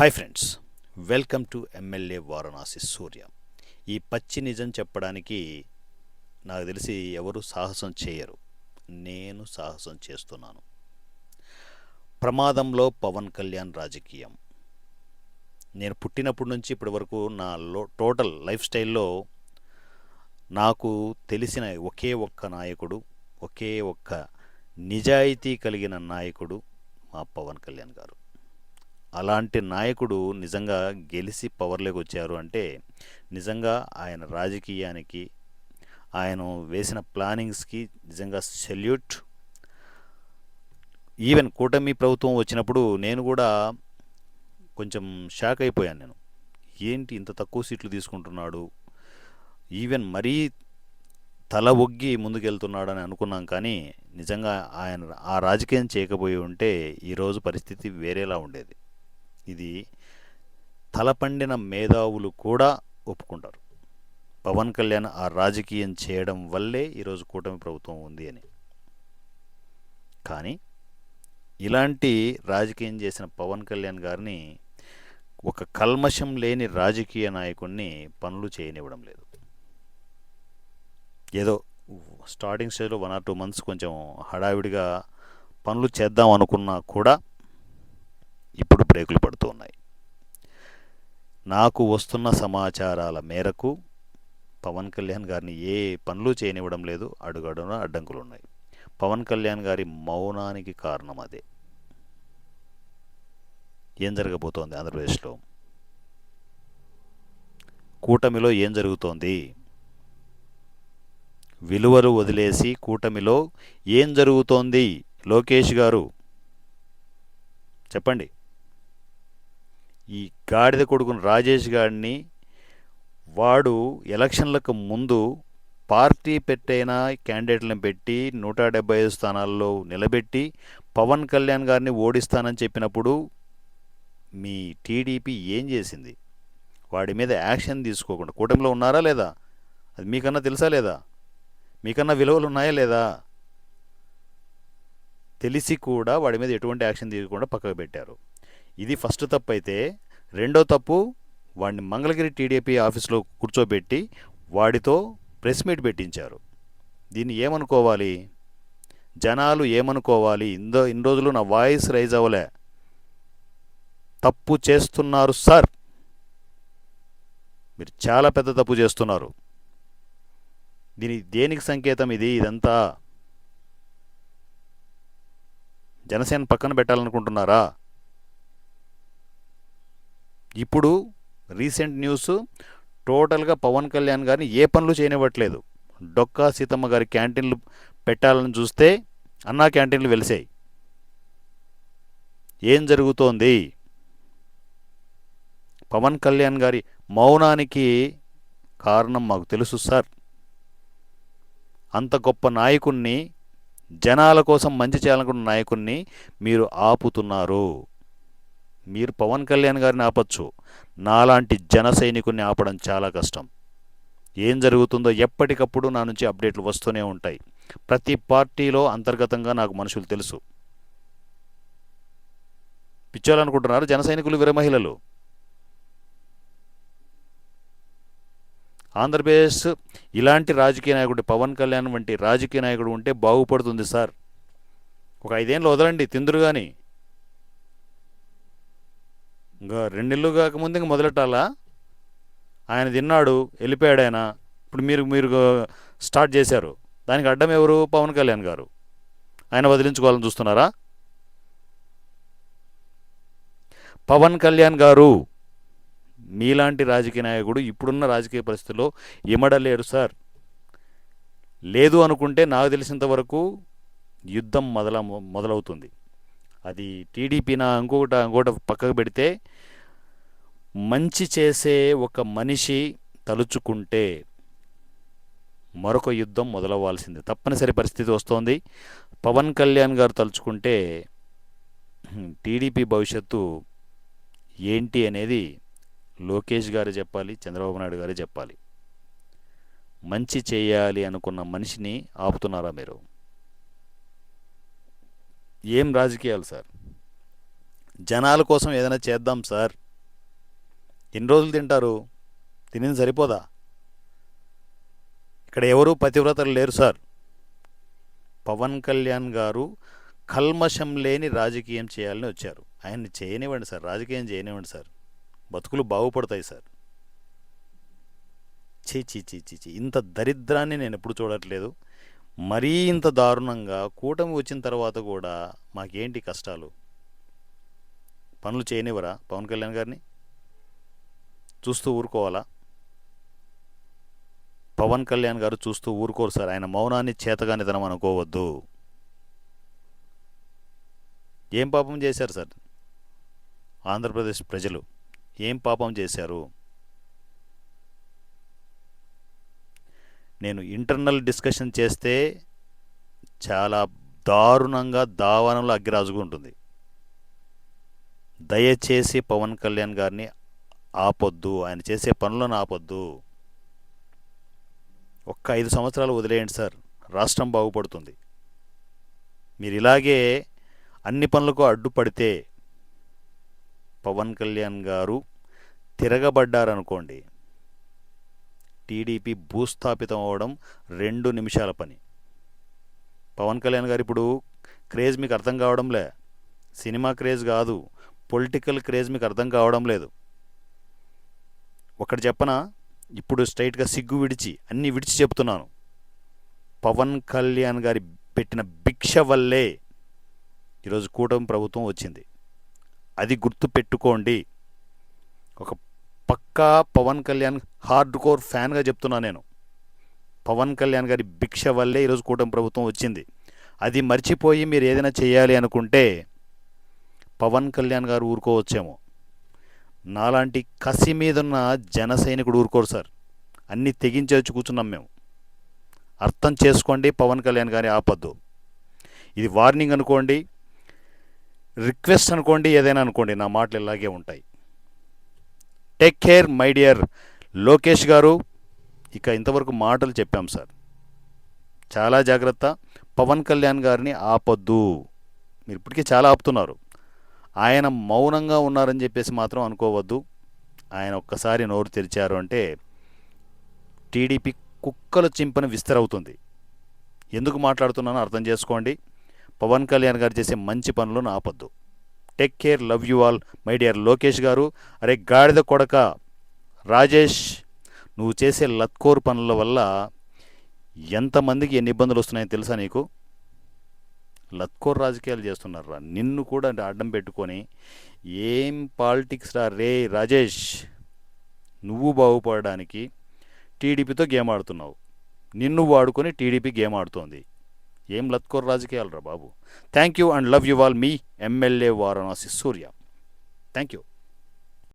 Hi friends welcome to MLA Varanasi Surya ఈ పచ్చి నిజం చెప్పడానికి నాకు తెలిసి ఎవరు సాహసం చేయరు. నేను సాహసం చేస్తున్నాను. ప్రమాదంలో పవన్ కళ్యాణ్ రాజకీయం. నేను పుట్టినప్పటి నుంచి ఇప్పటి వరకు నా లో టోటల్ లైఫ్ స్టైల్లో నాకు తెలిసిన ఒకే ఒక్క నాయకుడు ఒకే ఒక్క నిజాయితీ కలిగిన నాయకుడు మా పవన్ కళ్యాణ్ గారు. అలాంటి నాయకుడు నిజంగా గెలిచి పవర్లోకి వచ్చారు అంటే నిజంగా ఆయన రాజకీయానికి ఆయన వేసిన ప్లానింగ్స్కి నిజంగా సెల్యూట్ ఈవెన్ కూటమి ప్రభుత్వం వచ్చినప్పుడు నేను కూడా కొంచెం షాక్ అయిపోయాను నేను. ఏంటి ఇంత తక్కువ సీట్లు తీసుకుంటున్నాడు? ఈవెన్ మరీ తల ఒగ్గి ముందుకెళ్తున్నాడని అనుకున్నాం కానీ నిజంగా ఆయన ఆ రాజకీయం చేయకపోయి ఉంటే ఈరోజు పరిస్థితి వేరేలా ఉండేది. ఇది తలపండిన మేధావులు కూడా ఒప్పుకుంటారు. పవన్ కళ్యాణ్ ఆ రాజకీయం చేయడం వల్లే ఈరోజు కూటమి ప్రభుత్వం ఉంది అని. కానీ ఇలాంటి రాజకీయం చేసిన పవన్ కళ్యాణ్ గారిని ఒక కల్మషం లేని రాజకీయ నాయకుడిని పనులు చేయనివ్వడం లేదు. ఏదో స్టార్టింగ్ స్టేజ్లో వన్ ఆర్ టూ మంత్స్ కొంచెం హడావిడిగా పనులు చేద్దాం అనుకున్నా కూడా ఇప్పుడు బ్రేకులు పడుతూ ఉన్నాయి. నాకు వస్తున్న సమాచారాల మేరకు పవన్ కళ్యాణ్ గారిని ఏ పనులు చేయనివ్వడం లేదు అడుగడున అడ్డంకులు ఉన్నాయి పవన్ కళ్యాణ్ గారి మౌనానికి కారణం అదే. ఏం జరగబోతోంది ఆంధ్రప్రదేశ్లో? కూటమిలో ఏం జరుగుతోంది? విలువలు వదిలేసి కూటమిలో ఏం జరుగుతోంది? లోకేష్ గారు చెప్పండి. ఈ గాడిద కొడుకుని రాజేష్ గారిని వాడు ఎలక్షన్లకు ముందు పార్టీ పెట్టైన క్యాండిడేట్లను పెట్టి నూట డెబ్బై ఐదు స్థానాల్లో నిలబెట్టి పవన్ కళ్యాణ్ గారిని ఓడిస్తానని చెప్పినప్పుడు మీ టీడీపీ ఏం చేసింది? వాడి మీద యాక్షన్ తీసుకోకుండా కూటమిలో ఉన్నారా లేదా? అది మీకన్నా తెలుసా లేదా? మీకన్నా విలువలు ఉన్నాయా లేదా? తెలిసి కూడా వాడి మీద ఎటువంటి యాక్షన్ తీసుకోకుండా పక్కకు పెట్టారు. ఇది ఫస్ట్ తప్పు అయితే రెండో తప్పు వాడిని మంగళగిరి టీడీపీ ఆఫీస్లో కూర్చోబెట్టి వాడితో ప్రెస్ మీట్ పెట్టించారు. దీన్ని ఏమనుకోవాలి? జనాలు ఏమనుకోవాలి? ఇందో ఇన్ని రోజులు నా వాయిస్ రైజ్ అవ్వలే. తప్పు చేస్తున్నారు సార్. మీరు చాలా పెద్ద తప్పు చేస్తున్నారు. దీని దేనికి సంకేతం ఇది? ఇదంతా జనసేన పక్కన పెట్టాలనుకుంటున్నారా? ఇప్పుడు రీసెంట్ న్యూస్ టోటల్గా పవన్ కళ్యాణ్ గారిని ఏ పనులు చేయనివ్వట్లేదు. డొక్కా సీతమ్మ గారి క్యాంటీన్లు పెట్టాలని చూస్తే అన్నా క్యాంటీన్లు వెలిసాయి. ఏం జరుగుతోంది? పవన్ కళ్యాణ్ గారి మౌనానికి కారణం మాకు తెలుసు సార్. అంత గొప్ప నాయకుణ్ణి జనాల కోసం మంచి చేయాలనుకున్న నాయకుణ్ణి మీరు ఆపుతున్నారు. మీరు పవన్ కళ్యాణ్ గారిని ఆపచ్చు. నాలాంటి జన సైనికుల్ని ఆపడం చాలా కష్టం. ఏం జరుగుతుందో ఎప్పటికప్పుడు నా నుంచి అప్డేట్లు వస్తూనే ఉంటాయి. ప్రతి పార్టీలో అంతర్గతంగా నాకు మనుషులు తెలుసు. పిచ్చోళ్ళనుకుంటున్నారు జన సైనికులు వీర మహిళలు? ఆంధ్రప్రదేశ్ ఇలాంటి రాజకీయ నాయకుడు పవన్ కళ్యాణ్ వంటి రాజకీయ నాయకుడు ఉంటే బాగుపడుతుంది సార్. ఒక ఐదేళ్ళు వదలండి తిందురు కానీ ఇంకా రెండేళ్ళు కాకముందు ఇంక మొదలెట్టాలా? ఆయన తిన్నాడు వెళ్ళిపోయాడు ఆయన. ఇప్పుడు మీరు మీరు స్టార్ట్ చేశారు. దానికి అడ్డం ఎవరు? పవన్ కళ్యాణ్ గారు. ఆయన వదిలించుకోవాలని చూస్తున్నారా? పవన్ కళ్యాణ్ గారు మీలాంటి రాజకీయ నాయకుడు ఇప్పుడున్న రాజకీయ పరిస్థితుల్లో ఇమడలేరు సార్. లేదు అనుకుంటే నాకు తెలిసినంత వరకు యుద్ధం మొదల మొదలవుతుంది. అది టీడీపీనా ఇంకొకట ఇంకోట పక్కకు పెడితే మంచి చేసే ఒక మనిషి తలుచుకుంటే మరొక యుద్ధం మొదలవ్వాల్సిందే. తప్పనిసరి పరిస్థితి వస్తోంది. పవన్ కళ్యాణ్ గారు తలుచుకుంటే టీడీపీ భవిష్యత్తు ఏంటి అనేది లోకేష్ గారు చెప్పాలి చంద్రబాబు నాయుడు గారు చెప్పాలి. మంచి చేయాలి అనుకున్న మనిషిని ఆపుతున్నారా మీరు? ఏం రాజకీయాలు సార్? జనాల కోసం ఏదైనా చేద్దాం సార్. ఎన్ని రోజులు తింటారు? తినేది సరిపోదా? ఇక్కడ ఎవరు పతివ్రతలు లేరు సార్. పవన్ కళ్యాణ్ గారు కల్మషం లేని రాజకీయం చేయాలని వచ్చారు. ఆయన్ని చేయనివ్వండి సార్. రాజకీయం చేయనివ్వండి సార్. బతుకులు బాగుపడతాయి సార్. చీ చీ చీ చీ చీ ఇంత దరిద్రాన్ని నేను ఎప్పుడు చూడట్లేదు. మరీ ఇంత దారుణంగా కూటమి వచ్చిన తర్వాత కూడా మాకేంటి కష్టాలు? పనులు చేయనివ్వరా పవన్ కళ్యాణ్ గారిని? చూస్తూ ఊరుకోవాలా? పవన్ కళ్యాణ్ గారు చూస్తూ ఊరుకోరు సార్. ఆయన మౌనాన్ని చేతగానిదనం అనుకోవద్దు. ఏం పాపం చేశారు సార్? ఆంధ్రప్రదేశ్ ప్రజలు ఏం పాపం చేశారు? నేను ఇంటర్నల్ డిస్కషన్ చేస్తే చాలా దారుణంగా దావానంలో అగ్గిరాజుకుంటుంది దయచేసి పవన్ కళ్యాణ్ గారిని ఆపొద్దు ఆయన చేసే పనులను ఆపొద్దు. ఒక్క ఐదు సంవత్సరాలు వదిలేయండి సార్ రాష్ట్రం బాగుపడుతుంది. మీరు ఇలాగే అన్ని పనులకు అడ్డుపడితే పవన్ కళ్యాణ్ గారు తిరగబడ్డారనుకోండి టీడీపీ భూస్థాపితం అవ్వడం రెండు నిమిషాల పని. పవన్ కళ్యాణ్ గారు ఇప్పుడు క్రేజ్ మీకు అర్థం కావడంలే సినిమా క్రేజ్ కాదు. పొలిటికల్ క్రేజ్ మీకు అర్థం కావడం లేదు. ఒకటి చెప్పనా? ఇప్పుడు స్ట్రైట్గా సిగ్గు విడిచి అన్నీ విడిచి చెప్తున్నాను. పవన్ కళ్యాణ్ గారి పెట్టిన భిక్ష వల్లే ఈరోజు కూటమి ప్రభుత్వం వచ్చింది. అది గుర్తు పెట్టుకోండి ఒక పక్కా పవన్ కళ్యాణ్ హార్డ్ కోర్ ఫ్యాన్గా చెప్తున్నా నేను. పవన్ కళ్యాణ్ గారి భిక్ష వల్లే ఈరోజు కూటమి ప్రభుత్వం వచ్చింది. అది మర్చిపోయి మీరు ఏదైనా చేయాలి అనుకుంటే పవన్ కళ్యాణ్ గారు ఊరుకోవచ్చేమో. నాలాంటి కసి మీదున్న జన సైనికుడు ఊరుకోరు సార్. అన్నీ తెగించి వచ్చి కూర్చున్నాం మేము. అర్థం చేసుకోండి పవన్ కళ్యాణ్ గారి ఆపద్దు. ఇది వార్నింగ్ అనుకోండి రిక్వెస్ట్ అనుకోండి ఏదైనా అనుకోండి నా మాటలు ఇలాగే ఉంటాయి. Take care my dear Lokesh garu. ఇక ఇంతవరకు మాటలు చెప్పాం సార్. చాలా జాగ్రత్త. పవన్ కళ్యాణ్ గారిని ఆపొద్దు. మీరు ఇప్పటికీ చాలా ఆపుతున్నారు. ఆయన మౌనంగా ఉన్నారని చెప్పేసి మాత్రం అనుకోవద్దు. ఆయన ఒక్కసారి నోరు తెరిచారు అంటే టీడీపీ కుక్కల చింపన విస్తరవుతుంది. ఎందుకు మాట్లాడుతున్నానో అర్థం చేసుకోండి. పవన్ కళ్యాణ్ గారు చేసే మంచి పనులను ఆపొద్దు. Take care love you all my dear Lokesh garu. అరే గాడిద కొడక రాజేష్ నువ్వు చేసే లత్కోర్ పనుల వల్ల ఎంతమందికి ఎన్ని ఇబ్బందులు వస్తున్నాయో తెలుసా నీకు? లత్కోర్ రాజకీయాలు చేస్తున్నారా నిన్ను కూడా అడ్డం పెట్టుకొని ఏం పాలిటిక్స్ రా? రే రాజేష్ నువ్వు బాగుపడడానికి టీడీపీతో గేమ్ ఆడుతున్నావు. నిన్ను వాడుకొని టీడీపీ గేమ్ ఆడుతోంది. ఏం లత్కోర్ రాజకీయాలు రా బాబు. Thank you and love you all me MLA Varanasi Surya. Thank you